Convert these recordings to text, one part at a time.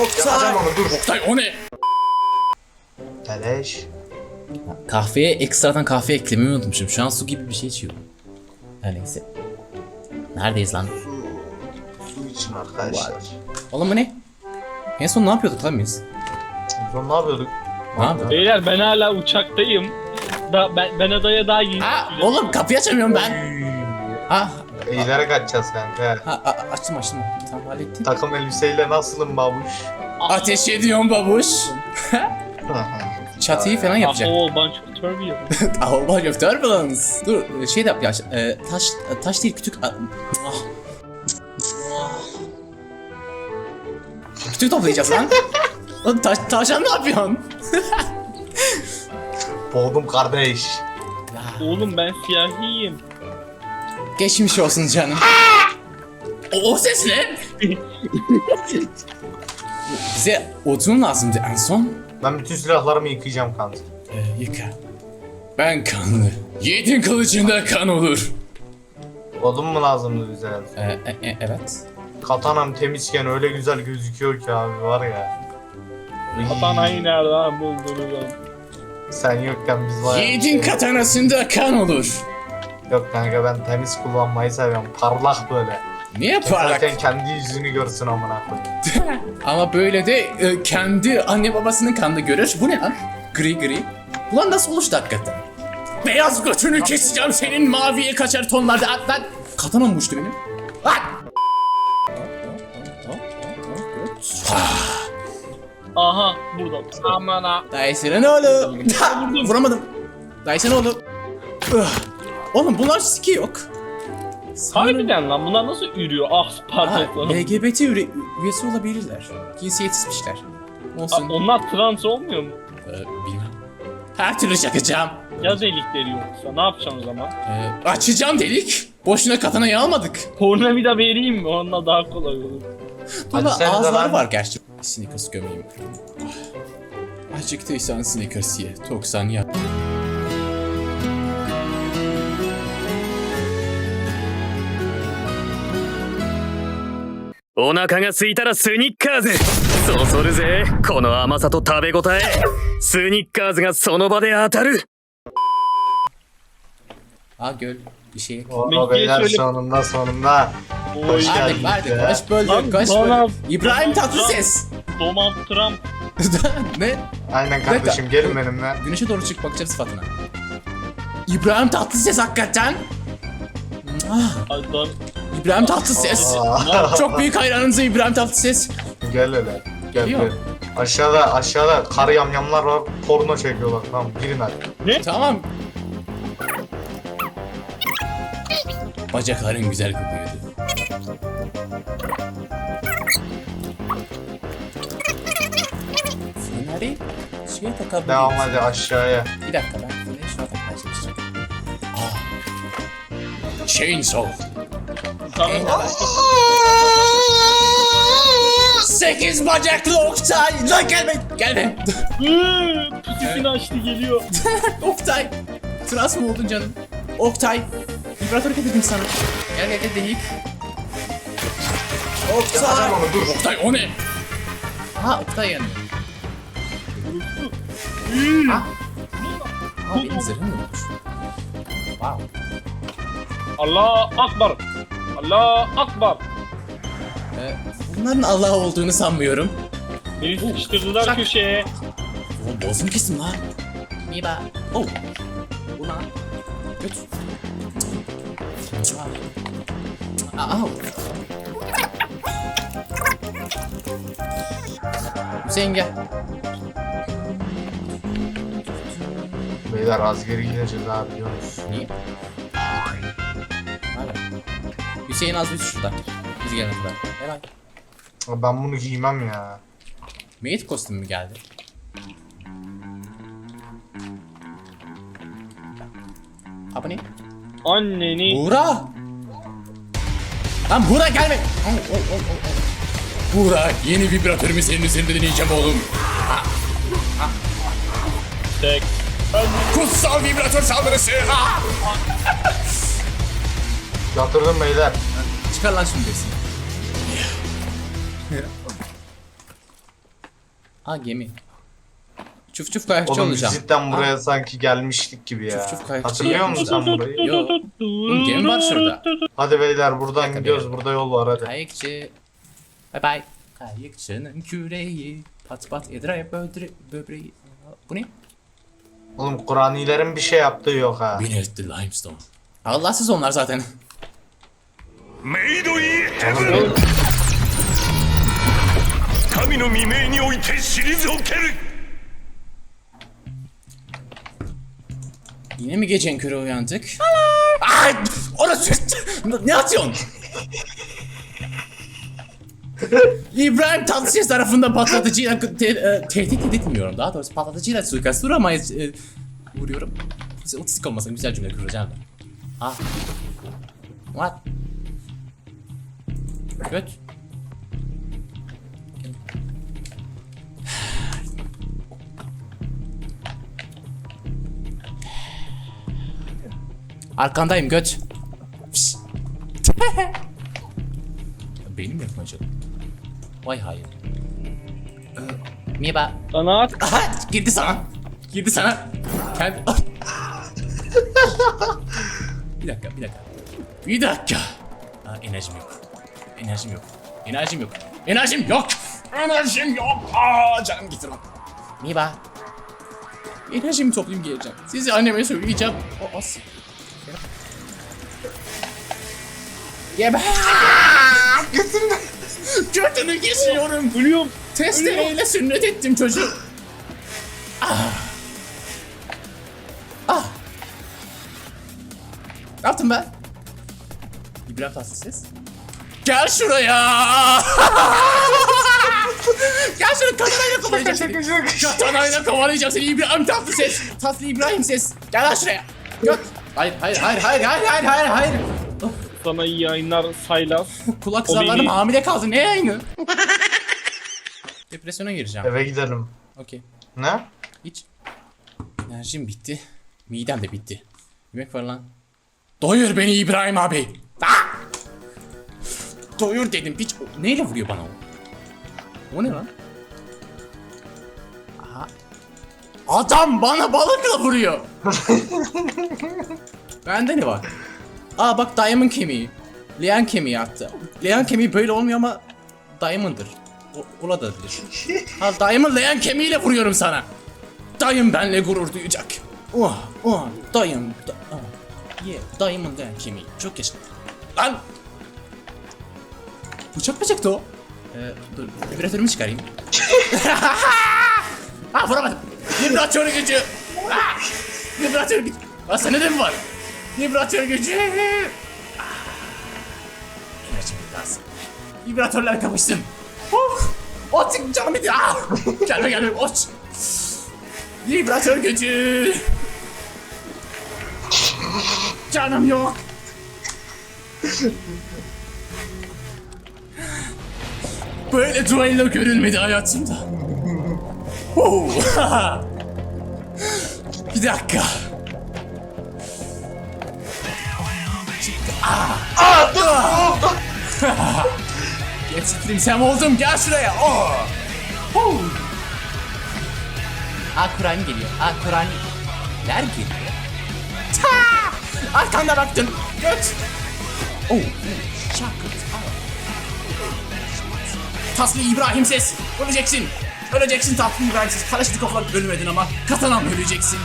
Yakacağım onu dur. Oktay o ne? Teleş. Kahveye ekstradan kahve eklemeyi unutmuşum. Şu an su gibi bir şey içiyorum. Her neyse. Neredeyiz lan? Su. Su için arkadaşlar. Oğlum bu ne? En son ne yapıyorduk lan biz? Biz ne yapıyorduk? Ne yapıyorduk? Beyler ben hala uçaktayım. Da, ben, ben adaya daha yeni Ha oğlum kapıyı açamıyorum ben. Ha, İleri kaçacağız kanka. ha a- açtım açtım. Tamam hallettim. Takım elbiseyle nasılım babuş? Ateş ediyorum babuş. Çatıyı falan A yapacak. whole bunch of turbulence. A whole bunch of turbulence. Dur şey de yap ya. e, taş taş değil kütük. a- Ah. Kütük toplayacağız lan. Oğlum taş, taşan ne yapıyorsun? Boğdum kardeş. Oğlum ben siyahiyim. Geçmiş olsun canım. O, o ses ne? Bize odun lazımdı en son. Ben bütün silahlarımı yıkayacağım kanka. Ee, yıka. Ben kanlı. Yiğidin kılıcında kan olur. Odun mu lazımdı bize? Ee, e- e- evet. Katanam temizken öyle güzel gözüküyor ki abi var ya. Katanayı nereden buldunuz lan? Sen yokken biz var. Yiğidin katanasında kan olur. Yok kanka ben temiz kullanmayı seviyorum. Parlak böyle. Niye parlak? Zaten kendi yüzünü görsün amına koyayım. Ama böyle de e, kendi anne babasının kanını görür. Bu ne lan? Gri gri. Ulan nasıl oluştu hakikaten? Beyaz götünü keseceğim senin maviye kaçar tonlarda. At lan. Katana olmuştu benim. Lan! Aha burada. Aman ha. Dyson'ın oğlu. Vuramadım. Dyson'ın oğlu. Oğlum bunlar siki yok. Harbiden lan bunlar nasıl yürüyor? Ah Ha, pardon. LGBT üye- üyesi olabilirler. Cinsiyetsizmişler. Olsun. Aa, onlar trans olmuyor mu? Ee, bilmem. Her türlü çakacağım. Ya delikleri yoksa ne yapacağım o zaman? Ee, açacağım delik. Boşuna katanayı almadık. Pornavida vereyim mi? Onunla daha kolay olur. De ağızları var gerçi. Snickers gömeyim. Ah. Acıktıysan Snickers ye. Toksan ya. お腹が空いたらスニッカーズそそるぜこの甘さと食べ応えスニッカーズがその場で当たる Aa göl. Bir şey yok. O Bekleyin beyler şöyle- sonunda sonunda. Oy. Hoş Verdik geldin verdik. be. Kaç böldük Lan kaç Donald- böldük. İbrahim Tatlıses. Donald Trump. ne? Aynen kardeşim gelin benimle. Güneşe doğru çık bakacağız sıfatına. İbrahim Tatlıses hakikaten. Ah, Adam. İbrahim Tatlıses. Çok büyük hayranınız İbrahim Tatlıses. gel hele. Gel Geliyor. gel. Aşağıda aşağıda karı yamyamlar var. Porno çekiyorlar. Tamam girin hadi. Tamam. Bacakların güzel kokuyordu. Feneri şeye takabiliriz. Devam hadi aşağıya. Bir dakika ben feneri şuna takmaya çalışacağım. Ah. Chainsaw. Sekiz bacaklı Oktay. Lan gelme. Gelme. Putisini açtı geliyor. Oktay. Trans mı oldun canım? Oktay. Vibratör getirdim sana. Gel gel gel delik. Yakacağım onu dur. Oktay o ne? Aha Oktay yanıyor. Ha. Aa benim zırhım olmuş. Wow. Allah akbar. Allah akbar. Ee, bunların Allah olduğunu sanmıyorum. Beni sıkıştırdılar Şak. köşeye. O boz mu kesin lan? Miba. Oh. Buna. Götür. Aa. Hüseyin gel. Beyler az geri gideceğiz abi biliyorsunuz. Niye? Hüseyin az bir şurada. Biz gelene kadar. Helal. Ben bunu giymem ya. Mate kostümü mü geldi? Abone. Anneni. Buğra! Lan Buğra gelme! Oh. Buğra yeni vibratörümü senin üzerinde deneyeceğim oğlum. Tek. Kutsal vibratör saldırısı! Ah! Yatırdım beyler. Çıkar lan şimdi hepsini. Ha gemi. Çuf çuf kayakçı Oğlum biz olacağım. cidden buraya sanki gelmiştik gibi ya. Çuf çuf kayakçı Hatırlıyor musun sen burayı? Yo. Oğlum gemi var şurada. Hadi beyler buradan gidiyoruz. bir Burada yol var hadi. Kayıkçı. Bye bye. Kayıkçının küreği. Pat pat edire bödre böbreği. Bu ne? Oğlum Kur'anilerin bir şey yaptığı yok ha. Beni etti limestone. Allahsız onlar zaten. メイドインヘブン神の未明において退ける Yine mi gecenin körü uyandık? Ay! Orası... ne atıyorsun? İbrahim Tatlıses tarafından patlatıcıyla te, e, tehdit edilmiyorum. Daha doğrusu patlatıcıyla suikast duramayız. E, vuruyorum. Size otistik olmasın güzel cümle kuracağım da. Ah. What? Göt. Arkandayım göt. Benim yapmacım. Vay hayır. Ee, Merhaba. Sana at. Aha girdi sana. Girdi sana. Kendi... bir dakika bir dakika. Bir dakika. Aa, enerjim yok. Enerjim yok. Enerjim yok. Enerjim yok. Enerjim yok. Aa, canım gitti lan. Merhaba. Enerjimi toplayayım geleceğim. Sizi anneme söyleyeceğim. O as. Yeme. Götünü kesiyorum. Ölüyorum. Testereyle sünnet ettim çocuğu. Ah. Ah. Ne yaptım ben? İbrahim Tatlıses. Gel şuraya. Gel şuraya katanayla kovalayacağım seni. Katanayla kovalayacağım seni İbrahim Tatlıses. Tatlı İbrahim ses. Gel lan şuraya. Göt. Hayır hayır hayır hayır hayır hayır hayır hayır. Sana iyi yayınlar Saylas. Kulak zarlarım hamile kaldı. Ne yayını? Depresyona gireceğim. Eve gidelim. Okey. Ne? Hiç. Enerjim bitti. Midem de bitti. Yemek var lan. Doyur beni İbrahim abi. Ah! Doyur dedim piç. O- Neyle vuruyor bana o? O ne lan? Aha. Adam bana balıkla vuruyor. Bende ne var? Aa bak Diamond kemiği. Leon kemiği hatta. Leon kemiği böyle olmuyor ama Diamond'dır. O, olabilir. Ha Diamond Leon kemiğiyle vuruyorum sana. Dayım benle gurur duyacak. Oh, oh, dayım. Da, oh. Yeah, dayımın Leon kemiği. Çok yaşa. Lan! Bıçak mı çıktı o? Ee, dur, vibratörümü çıkarayım. ha vuramadım. Vibratör gücü. Ah! Vibratör gücü. Aa sende de mi var? Vibratör gücü. Ah! Enerjim lazım. Vibratörler kapışsın. Of! Artık canım bitti. Ah! Gelme gelme. Oç. Vibratör gücü. Canım yok. Böyle duello görülmedi hayatımda. Oh. Bir dakika. Ah! Ah! Geçtim sen oldum gel şuraya. Oh. Oh. Aa Kur'an geliyor. Aa Kur'an ler geliyor. Ta! Arkanda baktın. Göt. Oh. Şakıt. Taslı İbrahim ses. Öleceksin. Öleceksin tatlı İbrahim ses. Kalaşnikov'la ölmedin ama katanam öleceksin.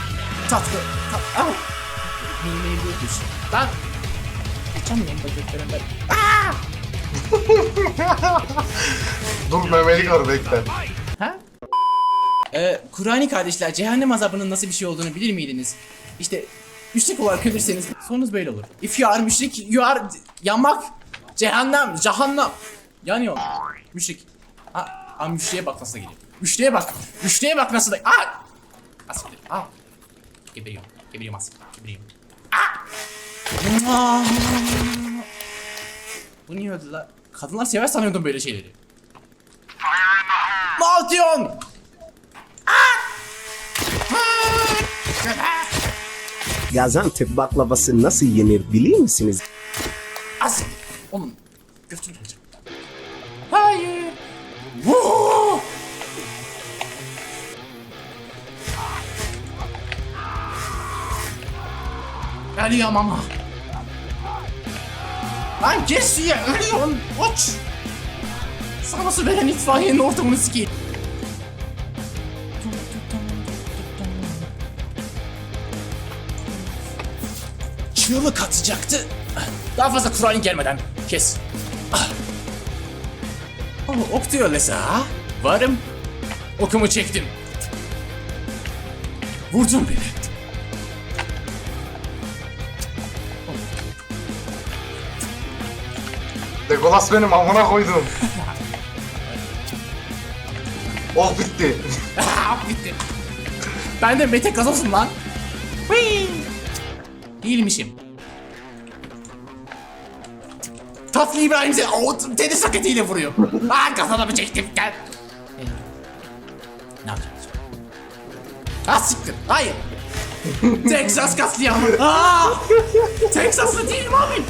Tatlı. Ta ah. Bilmeyi büyütmüş. Lan. Açamıyorum bacaklarımdan. Ah! Dur Mehmet'i gör bekle. Ha? Ee, Kur'an'ı kardeşler cehennem azabının nasıl bir şey olduğunu bilir miydiniz? İşte müşrik olarak ölürseniz sonunuz böyle olur. If you are müşrik, you are yanmak, cehennem, cehennem. Yanıyor. Müşrik. Ha, ha müşriye bak nasıl geliyor. Müşriye bak. Müşriye bak nasıl da. Aa! Asiktir. Aa! Geberiyorum. Geberiyorum asiktir. Geberiyorum. Aa! Bu niye öldü la? Kadınlar sever sanıyordum böyle şeyleri. Ne yapıyorsun? Gaziantep baklavası nasıl yenir bilir misiniz? As Oğlum götünü Ölüyorum ama. Lan gir suya ölüyorum. Uç. Sana veren itfaiyenin ortamını sikeyim. Çığlık atacaktı. Daha fazla Kur'an gelmeden kes. Ah. Oh, ok diyor Lesa? Varım. Okumu çektim. Vurdun beni. Legolas benim amına koydum. oh bitti. Ah, bitti. Ben de Mete Gazos'um lan. Whee! Değilmişim. Tatlı İbrahim seni o tenis raketiyle vuruyor. Aa çektim gel. Ee, Ne yapacağız? Ha siktir. Hayır. Texas katliamı. Aa! Texaslı değilim abi.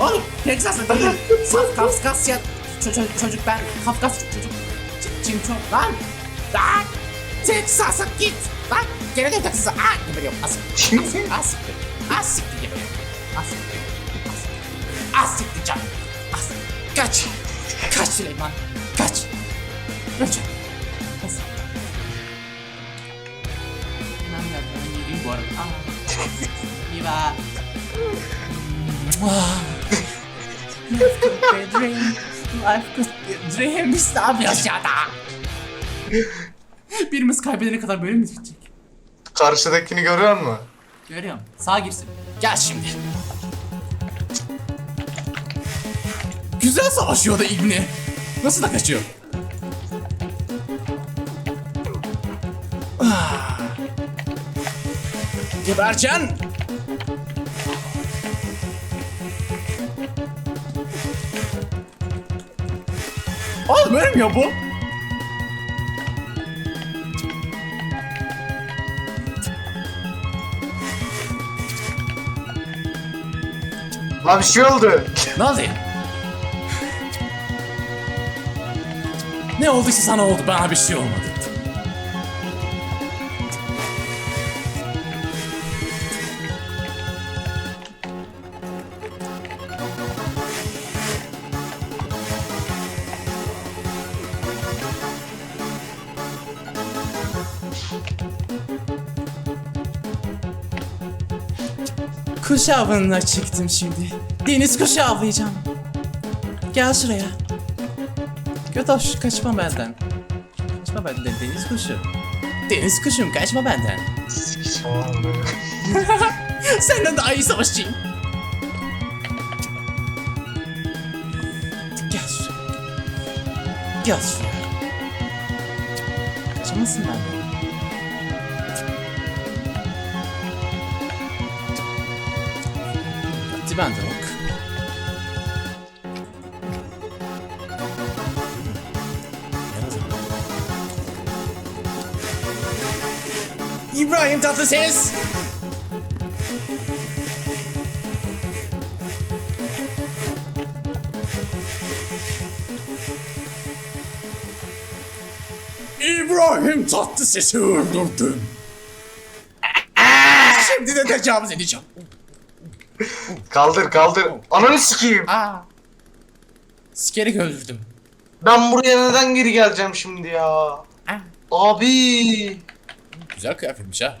Oğlum Texaslı değilim. Saf Kafkasya çocuk, çocuk ben Kafkas çocuk. Ç- Çinço lan. Lan. Texas'a git. Lan. Gene de Texas'a. Aa geberiyorum. As. As. As. As siktir geberiyorum. As. As. As siktir canım. As. Kaç. Kaç Süleyman. Kaç. Lütfen. As. Ben de ben yiyeyim bu arada. Aa. İyi be. Life could be a dream. Life could be a dream. İşte abi aşağıda. Birimiz kaybedene kadar böyle mi gidecek? Karşıdakini görüyor musun? Görüyorum. Sağ girsin. Gel şimdi. Güzel savaşıyor da İbni. Nasıl da kaçıyor? Ah. Oğlum ölmüyor bu. Lan bir şey oldu. Ne oldu? Olduysa sana oldu, bana bir şey olmadı. Kuş avına çıktım şimdi. Deniz kuşu avlayacağım. Gel şuraya. Götoş kaçma benden. Kaçma benden deniz kuşu. Deniz kuşum kaçma benden. Senden daha iyi savaşçıyım. Gel şuraya. Gel şuraya. Kaçamazsın benden. Hadi ben de bak. İbrahim Tatlıses. İbrahim Tatlıses'i öldürdüm. Şimdi de tecavüz edeceğim kaldır kaldır. Ananı sikeyim. Aa. Sikerek öldürdüm. Ben buraya neden geri geleceğim şimdi ya? Abi. Güzel kıyafetmiş ha.